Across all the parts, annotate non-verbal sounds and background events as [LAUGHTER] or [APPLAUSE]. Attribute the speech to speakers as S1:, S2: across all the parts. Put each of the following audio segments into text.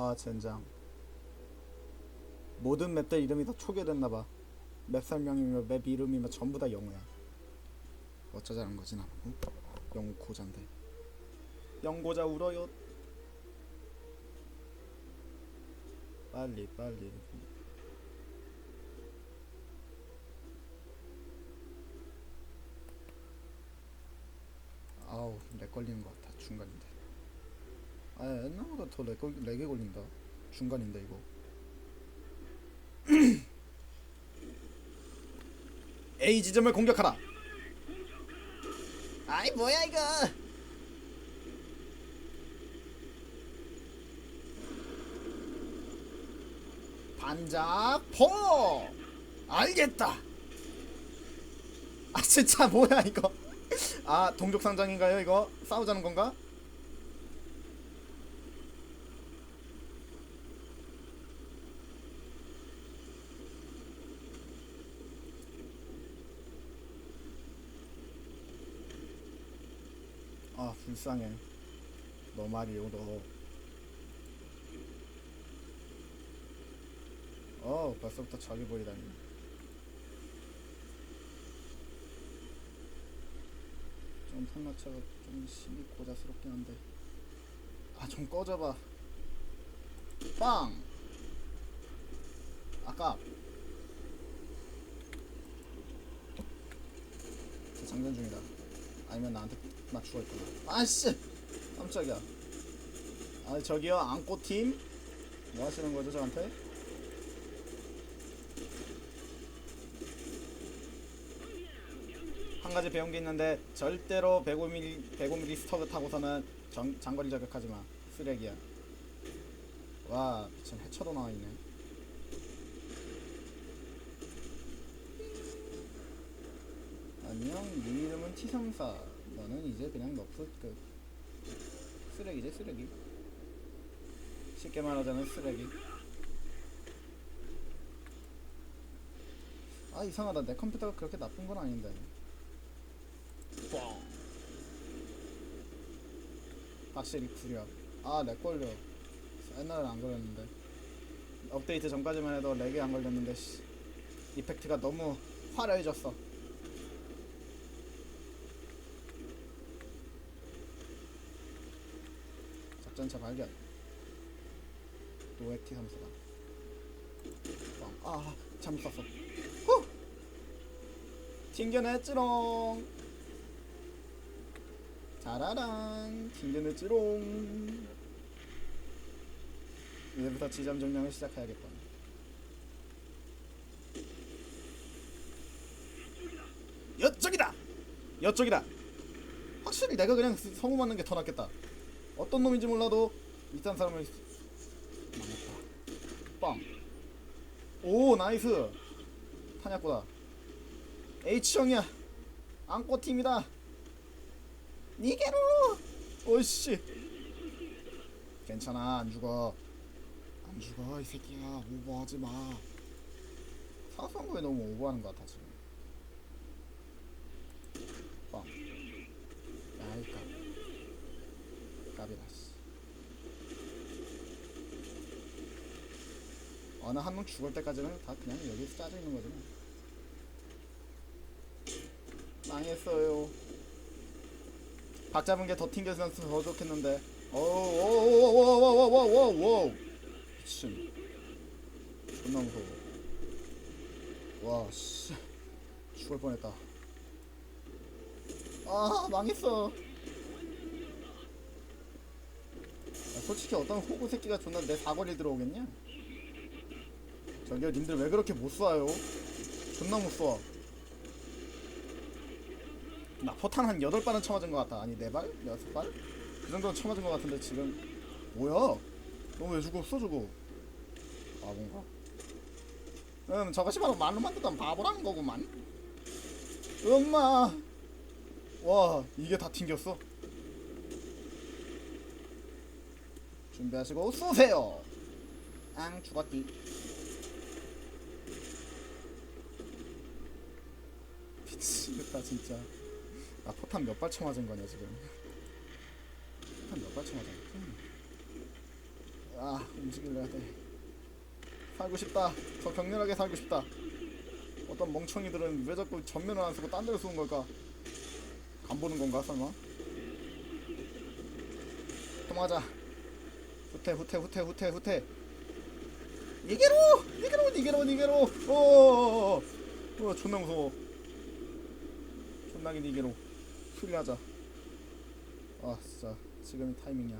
S1: 아 젠장. 모든 맵들 이름이 다 초기화됐나봐. 맵 설명이며 맵 이름이며 전부 다 영어야. 어쩌자는 거지 나는 응? 영어 고자인데. 영고자 울어요. 빨리 빨리. 아우 렉 걸리는 것 같아 중간인데 아 옛날보다 더 렉, 걸- 렉이 걸린다. 중간인데 이거. [CLEARS THROAT] A 지점을 공격하라. 아이 뭐야 이거. 반작 포 알겠다. 아 진짜 뭐야 이거. 아 동족 상장인가요 이거? 싸우자는 건가 아 불쌍해 너 말이요 너 어, 벌써부터 저기 보이다니. 좀 탐마차가 좀 심히 고자스럽긴 한데. 아, 좀 꺼져봐. 빵! 아까. 저 장전 중이다. 아니면 나한테 나 죽어있구나. 아씨! 깜짝이야. 아, 저기요, 안고팀? 뭐 하시는 거죠, 저한테? 한 가지 배운 게 있는데 절대로 105mm 105mm 스터그 타고서는 정, 장거리 저격하지 마 쓰레기야 와 미친 해처도 나와 있네 안녕 네 T34 너는 이제 그냥 너프 그 쓰레기지 쓰레기 쉽게 말하자면 쓰레기 아 이상하다 내 컴퓨터가 그렇게 나쁜 건 아닌데 뻥. 확실히 구려. 아, 렉 걸려. 옛날엔 안 걸렸는데. 업데이트 전까지만 해도 렉이 안 걸렸는데, 씨. 이펙트가 너무 화려해졌어. 작전차 발견. 노액티 삼수다. 뻥. 아, 잘못 쐈어. 후! 튕겨냈지롱. 자라란 튕겨냈지롱 이제부터 지점 정량을 시작해야겠군 여쪽이다 여쪽이다 확실히 내가 그냥 성우 맞는 게 더 낫겠다 어떤 놈인지 몰라도 이딴 사람을 망했다 빵오 나이스. 탄약고다. H형이야. 안고팀이다. 니게로 오씨. 괜찮아 안 죽어. 안 죽어 이 새끼야. 오버하지 마. 사성거에 너무 오버하는 것 같아 지금. 빵 야이 까비 까비다 씨 어느 한명 죽을 때까지는 다 그냥 여기서 짜져 있는 뭐. 망했어요 박 잡은 게 더 튕겨서 더 좋겠는데. 오오오오오오오오오오 미친. 존나 무서워. 와 씨. 죽을 뻔했다. 아 망했어. 야, 솔직히 어떤 호구 새끼가 존나 내 사거리 들어오겠냐? 저기요 님들 왜 그렇게 못 쏴요? 존나 못 쏴. 나 포탄 한 8발은 쳐맞은 것 같다. 아니 4발? 6발? 그 정도는 쳐맞은 것 같은데 지금 뭐야? 너 왜 죽었어 저거? 바본가? 음 저것이 바로 말로 만들던 바보라는 거구만 엄마 와 이게 다 튕겼어? 준비하시고 쏘세요 앙 죽었디 미치겠다 진짜. 나 포탄 몇 발 쳐맞은 거냐 지금. 포탄 몇 발 쳐맞은 음. 아 움직일래야 돼. 살고 싶다. 더 격렬하게 살고 싶다. 어떤 멍청이들은 왜 자꾸 전면을 안 쓰고 딴 데를 쏘는 걸까? 간 보는 건가 설마? 도망가자. 후퇴 후퇴 후퇴 후퇴 후퇴. 니게로! 니게로 니게로 니게로! 오 어, 존나 무서워 존나게 니게로 수리하자. 아 진짜 지금이 타이밍이야.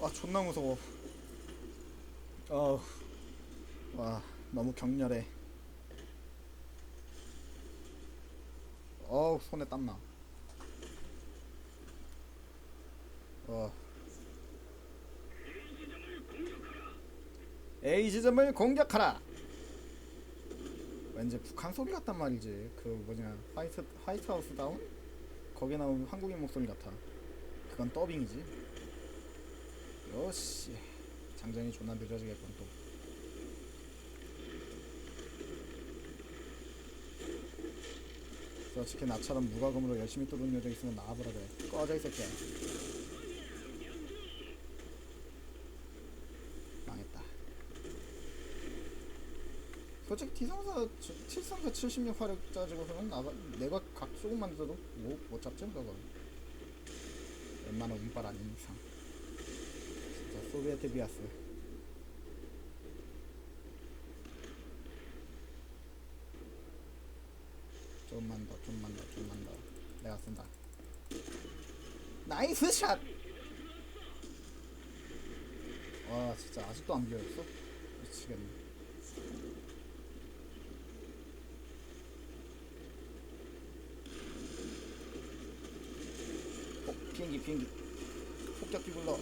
S1: 아 존나 무서워. 어우 와 너무 격렬해. 어우 손에 땀나. 어. A 지점을 공격하라 왠지 북한 소리 같단 말이지. 그 뭐냐 화이트 화이트 하우스 다운? 거기에 나오는 한국인 목소리 같아. 그건 더빙이지. 요씨 장전이 존나 느려지겠군 또. 솔직히 나처럼 무과금으로 열심히 뚫은 여자 있으면 나와보라 그래. 꺼져 이 새끼야 망했다 솔직히 T상사 7상사 76 화력 짜지고서는 나가 내가 각 조금만 들어도 못, 못 잡지? 그거. 웬만한 운빨 아닌 이상. 진짜 소비에트 비아스. 좀만 더 좀만 더 좀만 더. 내가 쓴다. 나이스 샷! 와 진짜 아직도 안 비어있어? 미치겠네 어, 비행기 비행기. 폭격기 불러.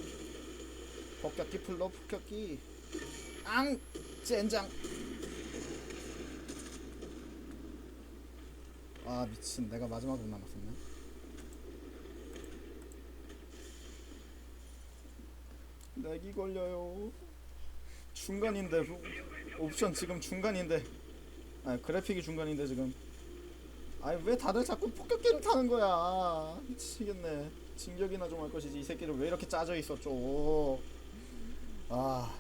S1: 폭격기 불러 폭격기 앙! 젠장. 아 미친. 내가 마지막으로 남았었네. 렉이 걸려요. 중간인데 옵션 지금 중간인데. 아 그래픽이 중간인데 지금. 아니 왜 다들 자꾸 폭격기를 타는 거야? 미치겠네 진격이나 좀 할 것이지 이 새끼를 왜 이렇게 짜져 있었죠? 아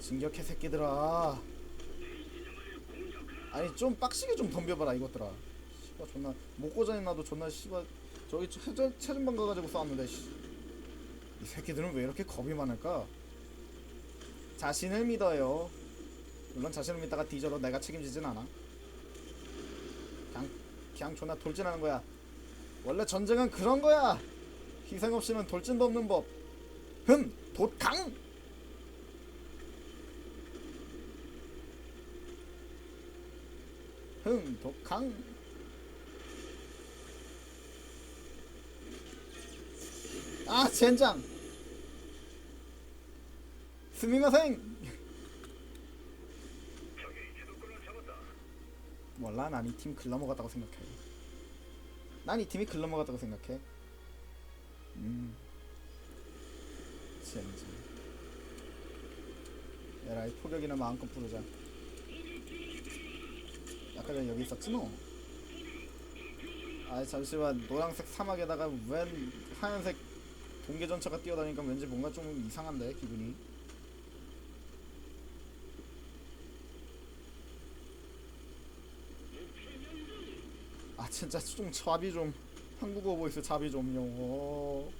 S1: 진격해 새끼들아. 아니 좀 빡시게 좀 덤벼봐라 이것들아. 씨발 존나 목고전에 나도 존나 씨발 저기 최전, 최전방 가가지고 싸웠는데 씨. 이 새끼들은 왜 이렇게 겁이 많을까? 자신을 믿어요. 물론 자신을 믿다가 뒤져도 내가 책임지진 않아. 그냥 그냥 존나 돌진하는 거야 원래 전쟁은 그런 거야. 희생 없이는 돌진도 없는 법 흠 돛강! 흥 독강! 아 젠장! 스미마생! 몰라 난이팀 글러먹었다고 생각해 난 이 팀이 글러먹었다고 생각해. 음. 젠장 에라이 포격이나 마음껏 부르자. 아까 전에 여기 있었지 너? 아 잠시만. 노란색 사막에다가 웬 하얀색 동계 전차가 뛰어다니니까 왠지 뭔가 좀 이상한데 기분이 아 진짜 좀 잡이 좀 한국어 보이스 잡이 좀요. 어.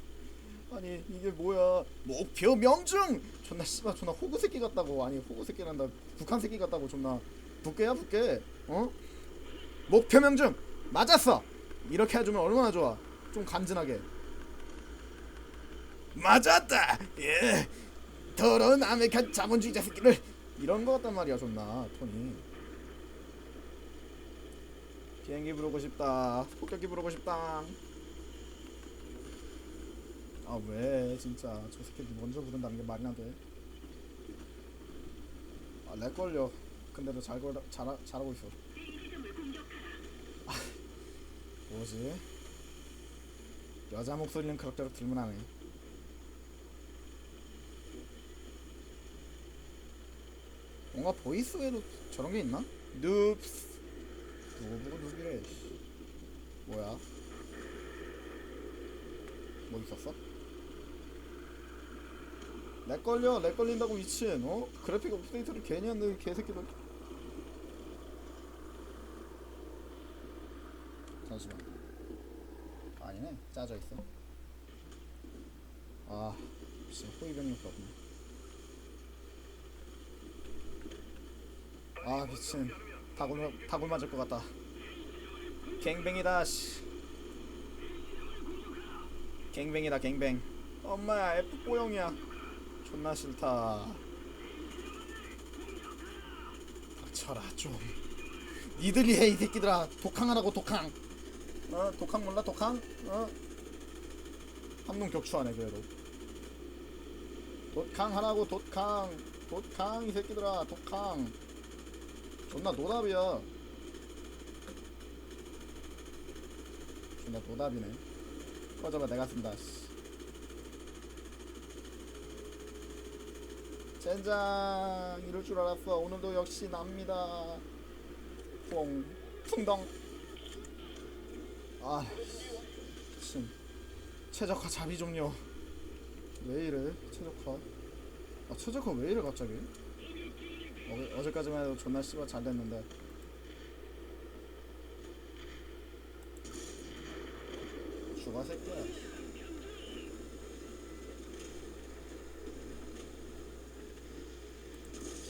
S1: 아니 이게 뭐야. 목표 명중! 존나 씨발 존나 호구 새끼 같다고. 아니 호구 새끼란다. 북한 새끼 같다고 존나. 북괴야 북괴. 어? 목표 명중! 맞았어! 이렇게 해주면 얼마나 좋아. 좀 간지나게. 맞았다! 예. 더러운 아메리칸 자본주의자 새끼를 이런 거 같단 말이야 존나. 톤이 비행기 부르고 싶다. 폭격기 부르고 싶다. 아 왜? 진짜 저 새끼 먼저 부른다는 게 말이나 돼? 아렉 걸려. 근데도 잘 걸, 잘, 잘하고 있어. 아, 뭐지? 여자 목소리는 그럭저럭 들면 하네. 뭔가 보이스 외로 저런 게 있나? 눕스 누구 보고 씨. 뭐야? 뭐 있었어? 렉 걸려 렉 걸린다고 미친 어? 그래픽 업데이트를 괜히 이 개새끼들 잠시만 아니네 짜져 있어 아 미친 호위병력도 없네 아 미친 다굴 다굴 맞을 것 같다. 갱뱅이다 씨. 갱뱅이다 갱뱅. 엄마야 F4형이야. 존나 싫다. 닥쳐라 좀. 니들이 해 이 새끼들아. 독항하라고 독항. 어? 독항 몰라 독항? 어? 한놈 격추하네 그래도. 독항하라고 독항. 독항 이 새끼들아 독항 존나 노답이야. 존나 노답이네. 꺼져봐 내가 쓴다 씨. 젠장 이럴 줄 알았어. 오늘도 역시 납니다. 퐁 풍덩. 아 씨. 최적화 자비 좀요 왜 이래? 최적화? 아 최적화 왜 이래 갑자기 어, 어제까지만 해도 존나 씨발 잘 됐는데. 죽어 새끼야.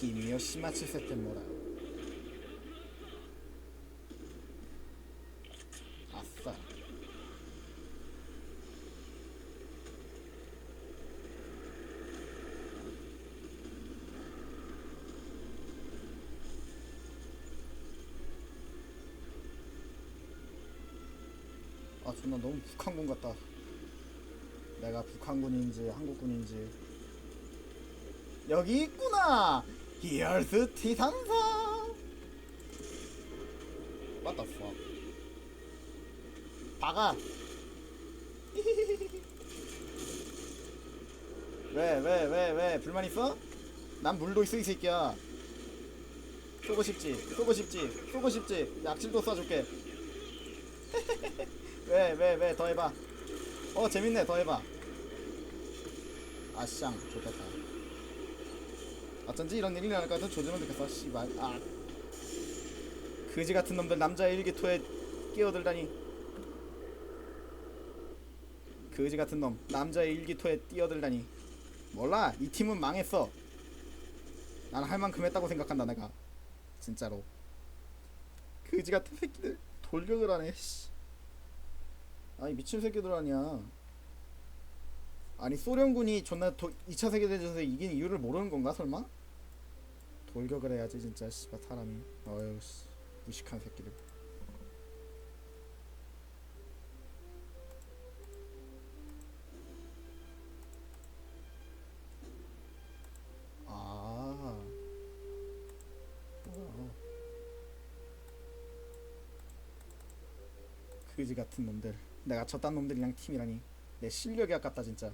S1: 힘이요 시마치 세템모라 아싸 아 존 나 너무 북한군 같다. 내가 북한군인지 한국군인지. 여기 있구나! 히얼스 What the fuck? 박아! [LAUGHS] 왜 왜 왜 왜? 불만 있어? 난 물도 있어 이 새끼야. 쏘고 싶지 쏘고 싶지 쏘고 싶지. 약질도 쏴줄게 [LAUGHS] 왜 왜 왜? 더 해봐. 어 재밌네. 더 해봐. 아쌍 좋겠다. 어쩐지 이런 일이 일어날 것 같아 조지만 느꼈어. 씨발 아. 그지 같은 놈들 남자의 일기토에 끼어들다니. 그지 같은 놈 남자의 일기토에 뛰어들다니. 몰라 이 팀은 망했어. 난 할 만큼 했다고 생각한다 내가. 진짜로. 그지 같은 새끼들 돌격을 하네 씨. 아니 미친 새끼들 아니야. 아니 소련군이 존나 도, 2차 세계대전에서 이긴 이유를 모르는 건가 설마? 돌격을 해야지 진짜 씨발 사람이. 어휴 씨. 무식한 새끼들 그지 같은 놈들. 내가 저딴 놈들이랑 팀이라니. 내 실력이 아깝다 진짜